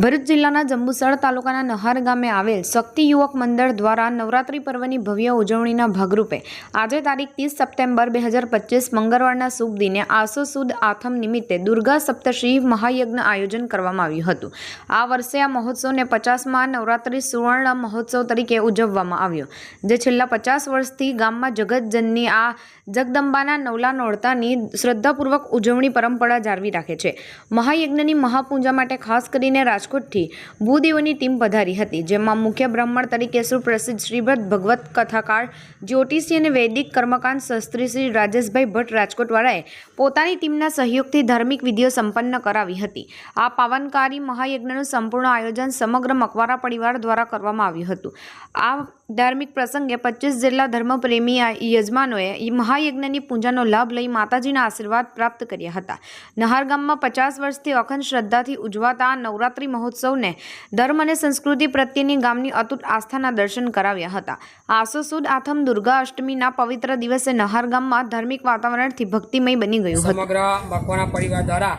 ભરૂચ જિલ્લાના જંબુસર તાલુકાના નહાર ગામે આવેલ શક્તિ યુવક મંડળ દ્વારા નવરાત્રિ પર્વની ભવ્ય ઉજવણીના ભાગરૂપે આજે તારીખ ત્રીસ સપ્ટેમ્બર બે હજાર પચીસ મંગળવારના શુભ દિને આસો સુદ આથમ નિમિત્તે દુર્ગા સપ્તશી મહાયજ્ઞ આયોજન કરવામાં આવ્યું હતું. આ વર્ષે આ મહોત્સવને પચાસમાં નવરાત્રિ સુવર્ણ મહોત્સવ તરીકે ઉજવવામાં આવ્યો, જે છેલ્લા પચાસ વર્ષથી ગામમાં જગતજનની આ જગદંબાના નવલા નોરતાની શ્રદ્ધાપૂર્વક ઉજવણી પરંપરા જાળવી રાખે છે. મહાયજ્ઞની મહાપૂજા માટે ખાસ કરીને રાજકોટથી ભૂદેવોની ટીમ પધારી હતી, જેમાં મુખ્ય બ્રાહ્મણ તરીકે સુપ્રસિદ્ધ શ્રીભદ ભગવત કથાકાર, જ્યોતિષી અને વૈદિક કર્મકાંડ શાસ્ત્રી શ્રી રાજેશભાઈ ભટ્ટ રાજકોટવાળાએ પોતાની ટીમના સહયોગથી ધાર્મિક વિધિઓ સંપન્ન કરાવી હતી. આ પાવનકારી મહાયજ્ઞનું સંપૂર્ણ આયોજન સમગ્ર મકવારા પરિવાર દ્વારા કરવામાં આવ્યું હતું. આ ધાર્મિક પ્રસંગે પચીસ જેટલા ધર્મપ્રેમી યજમાનોએ મહાયજ્ઞની પૂજાનો લાભ લઈ માતાજીના આશીર્વાદ પ્રાપ્ત કર્યા હતા. નહાર ગામમાં પચાસ વર્ષથી અખંડ શ્રદ્ધાથી ઉજવાતા નવરાત્રિ મહોત્સવને ધર્મ અને સંસ્કૃતિ પ્રત્યેની ગામની અતૂટ આસ્થાના દર્શન કરાવ્યા હતા. આસો સુદ આથમ દુર્ગા અષ્ટમીના પવિત્ર દિવસે નહાર ગામમાં ધાર્મિક વાતાવરણથી ભક્તિમય બની ગયું હતું. સમગ્ર બકવાના પરિવાર દ્વારા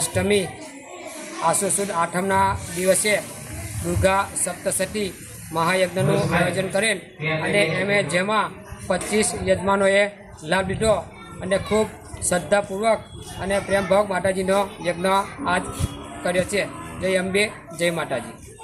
અષ્ટમી આસો સુદ આઠમના દિવસે દુર્ગા સપ્તશતી મહાયજ્ઞનું આયોજન કરેલ અને એમે જેમાં પચીસ યજમાનોએ લાભ લીધો અને ખૂબ શ્રદ્ધાપૂર્વક અને પ્રેમભાવ માતાજીનો યજ્ઞ આજ કર્યો છે. જય અંબે જય માતાજી.